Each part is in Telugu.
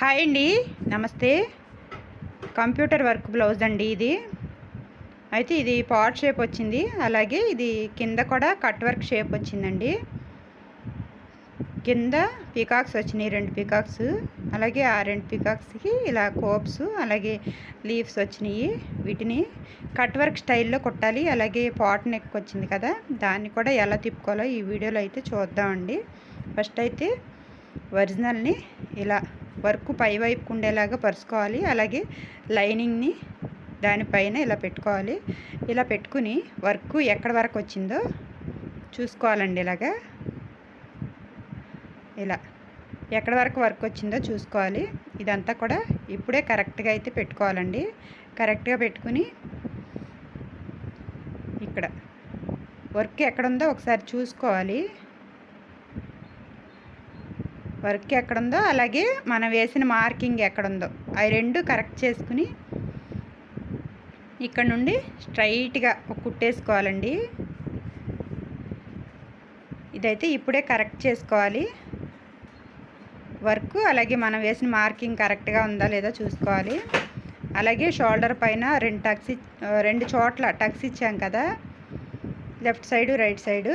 హాయ్ అండి. నమస్తే. కంప్యూటర్ వర్క్ బ్లౌజ్ అండి ఇది. అయితే ఇది పాట్ షేప్ వచ్చింది. అలాగే ఇది కింద కూడా కట్ వర్క్ షేప్ వచ్చిందండి. కింద పికాక్స్ వచ్చినాయి రెండు పికాక్స్. అలాగే ఆ రెండు పికాక్స్కి ఇలా కోప్స్ అలాగే లీవ్స్ వచ్చినాయి. వీటిని కట్ వర్క్ స్టైల్లో కొట్టాలి. అలాగే పాట్ నెక్ వచ్చింది కదా దాన్ని కూడా ఎలా తిప్పుకోవాలో ఈ వీడియోలో అయితే చూద్దామండి. ఫస్ట్ అయితే ఒరిజినల్ని ఇలా వర్క్ పై వైపుకు ఉండేలాగా పరుచుకోవాలి. అలాగే లైనింగ్ని దానిపైన ఇలా పెట్టుకోవాలి. ఇలా పెట్టుకుని వర్క్ ఎక్కడి వరకు వచ్చిందో చూసుకోవాలండి ఇలాగా. ఇలా ఎక్కడి వరకు వర్క్ వచ్చిందో చూసుకోవాలి. ఇదంతా కూడా ఇప్పుడే కరెక్ట్గా అయితే పెట్టుకోవాలండి. కరెక్ట్గా పెట్టుకుని ఇక్కడ వర్క్ ఎక్కడుందో ఒకసారి చూసుకోవాలి. వర్క్ ఎక్కడుందో అలాగే మనం వేసిన మార్కింగ్ ఎక్కడుందో. అవి రెండు కరెక్ట్ చేసుకుని ఇక్కడ నుండి స్ట్రైట్గా ఒక కుట్టేసుకోవాలండి. ఇదైతే ఇప్పుడే కరెక్ట్ చేసుకోవాలి. వర్క్ అలాగే మనం వేసిన మార్కింగ్ కరెక్ట్గా ఉందా లేదా చూసుకోవాలి. అలాగే షోల్డర్ పైన రెండు టక్స్ రెండు చోట్ల టక్స్ ఇచ్చాం కదా. Left side right side.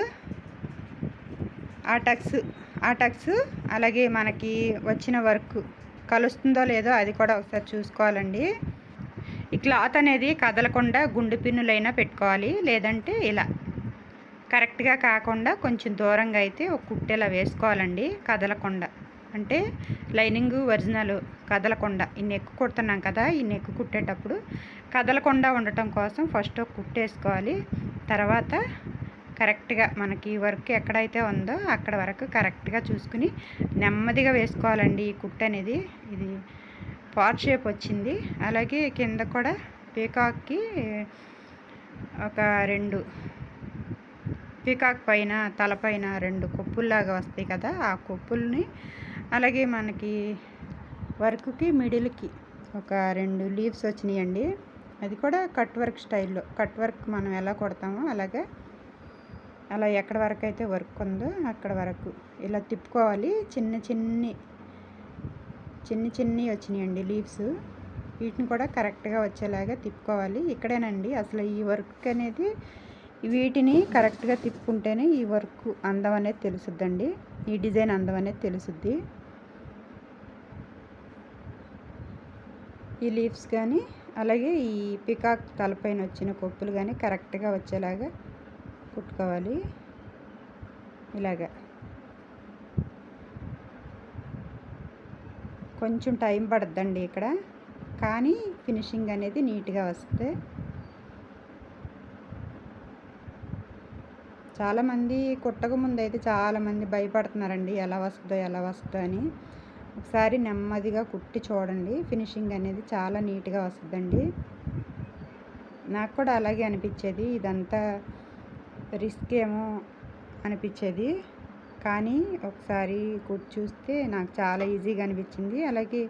ఆ టక్స్ ఆ టక్స్ అలాగే మనకి వచ్చిన వర్క్ కలుస్తుందో లేదో అది కూడా ఒకసారి చూసుకోవాలండి. ఈ క్లాత్ అనేది కదలకుండా గుండు పిన్నులైనా పెట్టుకోవాలి లేదంటే ఇలా. కరెక్ట్గా కాకుండా కొంచెం దూరంగా అయితే ఒక కుట్టెలా వేసుకోవాలండి కదలకుండా. అంటే లైనింగ్ ఒరిజినల్ కదలకుండా. ఈ నెక్ కుడుతున్నాం కదా ఈ నెక్ కుట్టేటప్పుడు కదలకుండా ఉండటం కోసం ఫస్ట్ ఒక కుట్టేసుకోవాలి తర్వాత కరెక్ట్గా మనకి వర్క్ ఎక్కడైతే ఉందో అక్కడ వరకు కరెక్ట్గా చూసుకుని నెమ్మదిగా వేసుకోవాలండి ఈ కుట్ అనేది. ఇది పార్ట్ షేప్ వచ్చింది. అలాగే కింద కూడా పీకాక్కి ఒక రెండు పీకాక్ పైన తలపైన రెండు కొప్పుల్లాగా వస్తాయి కదా ఆ కొప్పుల్ని అలాగే మనకి వర్క్కి మిడిల్కి ఒక రెండు లీవ్స్ వచ్చినాయండి. అది కూడా కట్ వర్క్ స్టైల్లో. కట్ వర్క్ మనం ఎలా కొడతామో అలాగే అలా ఎక్కడ వరకు అయితే వర్క్ ఉందో అక్కడ వరకు. ఇలా తిప్పుకోవాలి. చిన్న చిన్ని చిన్ని చిన్ని వచ్చినాయండి లీవ్స్. వీటిని కూడా కరెక్ట్గా వచ్చేలాగా తిప్పుకోవాలి. ఇక్కడేనండి. అసలు ఈ వర్క్ అనేది వీటిని కరెక్ట్గా తిప్పుకుంటేనే ఈ వర్క్ అందం అనేది తెలుసుద్దండి. ఈ డిజైన్ అందం అనేది తెలుసుద్ది. ఈ లీవ్స్ కానీ అలాగే ఈ పికాక్ తలపైన వచ్చిన కొప్పులు కానీ కరెక్ట్గా వచ్చేలాగా కుట్టుకోవాలి. ఇలాగా. కొంచెం టైం పడుద్దండి ఇక్కడ. కానీ ఫినిషింగ్ అనేది నీట్గా వస్తుంది చాలామంది కుట్టక ముందు అయితే చాలామంది భయపడుతున్నారండి. ఎలా వస్తుందో ఎలా వస్తుందో అని. ఒకసారి నెమ్మదిగా కుట్టి చూడండి. ఫినిషింగ్ అనేది చాలా నీట్గా వస్తుందండి. నాకు కూడా అలాగే అనిపించేది. ఇదంతా రిస్క్ ఏమో అనిపించేది. కానీ ఒకసారి కుట్టి చూస్తే నాకు చాలా ఈజీగా అనిపించింది. అలాగే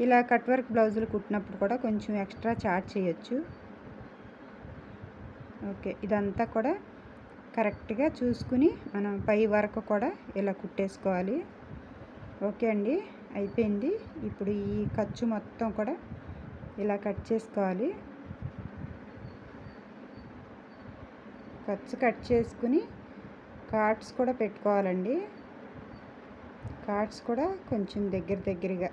ఇలా కట్ వర్క్ బ్లౌజులు కుట్టినప్పుడు కూడా కొంచెం ఎక్స్ట్రా చార్జ్ చేయొచ్చు. ఓకే ఇదంతా కూడా కరెక్ట్గా చూసుకుని మనం పై వరకు కూడా ఇలా కుట్టేసుకోవాలి. ఓకే అండి అయిపోయింది. ఇప్పుడు ఈ ఖర్చు మొత్తం కూడా ఇలా కట్ చేసుకోవాలి. ఖర్చు కట్ చేసుకుని కార్డ్స్ కూడా పెట్టుకోవాలండి. కార్డ్స్ కూడా కొంచెం దగ్గర దగ్గరగా.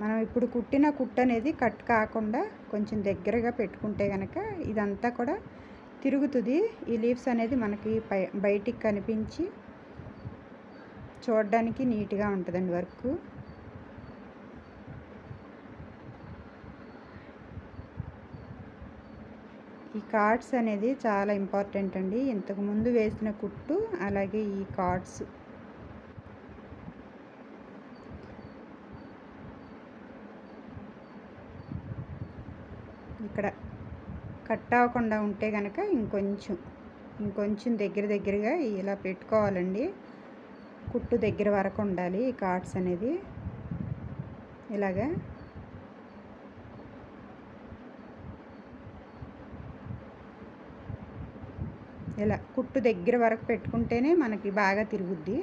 మనం ఇప్పుడు కుట్టిన కుట్టు అనేది కట్ కాకుండా కొంచెం దగ్గరగా పెట్టుకుంటే కనుక ఇదంతా కూడా తిరుగుతుంది. ఈ లీవ్స్ అనేది మనకి పై బయటికి కనిపించి చూడడానికి నీట్గా ఉంటుందండి వర్క్. ఈ కార్డ్స్ అనేది చాలా ఇంపార్టెంట్ అండి. ఇంతకుముందు వేసిన కుట్టు అలాగే ఈ కార్డ్స్. ఇక్కడ కట్ అవ్వకుండా ఉంటే కనుక ఇంకొంచెం ఇంకొంచెం దగ్గర దగ్గరగా ఇలా పెట్టుకోవాలండి. కుట్టు దగ్గర వరకు ఉండాలి ఈ కార్డ్స్ అనేది. ఇలాగా ఇలా కుట్టు దగ్గర వరకు పెట్టుకుంటేనే మనకి బాగా తిరుగుద్ది.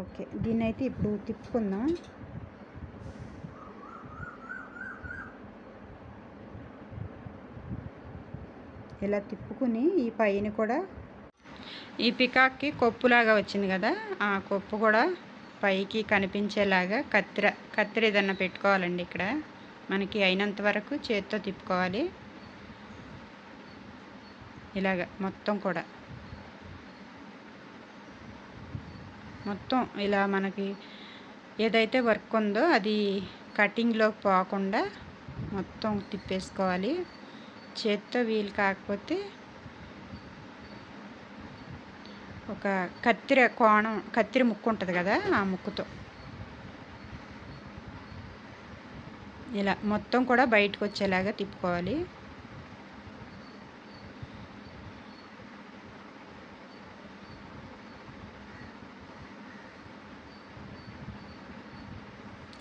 ఓకే దీన్ని అయితే ఇప్పుడు తిప్పుకుందాం. ఇలా తిప్పుకుని ఈ పైన కూడా ఈ పికాక్కి కొప్పులాగా వచ్చింది కదా ఆ కొప్పు కూడా పైకి కనిపించేలాగా కత్తిర కత్తిర ఏదన్నా పెట్టుకోవాలండి ఇక్కడ. మనకి అయినంత వరకు చేత్తో తిప్పుకోవాలి. ఇలాగ మొత్తం కూడా. మొత్తం ఇలా మనకి ఏదైతే వర్క్ ఉందో అది కటింగ్లోకి పోకుండా మొత్తం తిప్పేసుకోవాలి. చేత్తో వీలు కాకపోతే ఒక కత్తిర కోణం కత్తిర ముక్కు ఉంటుంది కదా ఆ ముక్కుతో. ఇలా మొత్తం కూడా బయటకు వచ్చేలాగా తిప్పుకోవాలి.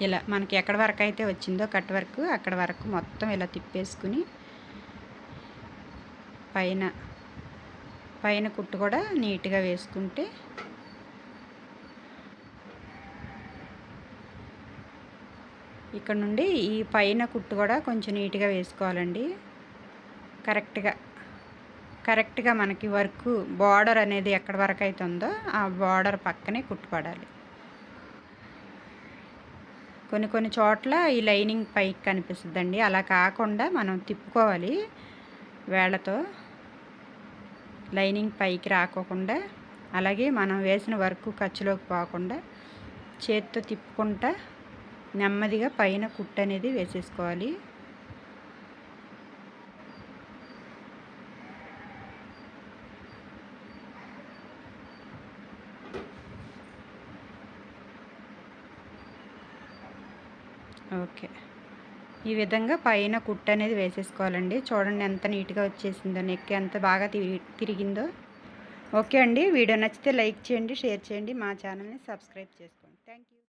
ఇలా మనకి ఎక్కడ వరకు అయితే వచ్చిందో కట్ వరకు అక్కడ వరకు మొత్తం ఇలా తిప్పేసుకుని పైన పైన కుట్టు కూడా నీట్గా వేసుకుంటే ఇక్కడ నుండి ఈ పైన కుట్టు కూడా కొంచెం నీట్గా వేసుకోవాలండి. కరెక్ట్గా కరెక్ట్గా మనకి వర్క్ బార్డర్ అనేది ఎక్కడ వరకు అయితే ఉందో ఆ బార్డర్ పక్కనే కుట్టుపడాలి కొన్ని కొన్ని చోట్ల ఈ లైనింగ్ పైకి కనిపిస్తుందండి. అలా కాకుండా మనం తిప్పుకోవాలి వేళ్ళతో. లైనింగ్ పైకి రాకోకుండా అలాగే మనం వేసిన వర్క్ ఖర్చులోకి పోకుండా చేత్తో తిప్పుకుంటా నెమ్మదిగా పైన కుట్టు అనేది వేసేసుకోవాలి. ఓకే. ఈ విధంగా పైన కుట్టు అనేది వేసేసుకోవాలండి. చూడండి ఎంత నీట్గా వచ్చేసిందో నెక్ ఎంత బాగా తిరిగిందో. ఓకే అండి. వీడియో నచ్చితే లైక్ చేయండి షేర్ చేయండి. మా ఛానల్ని సబ్స్క్రైబ్ చేసుకోండి. Thank you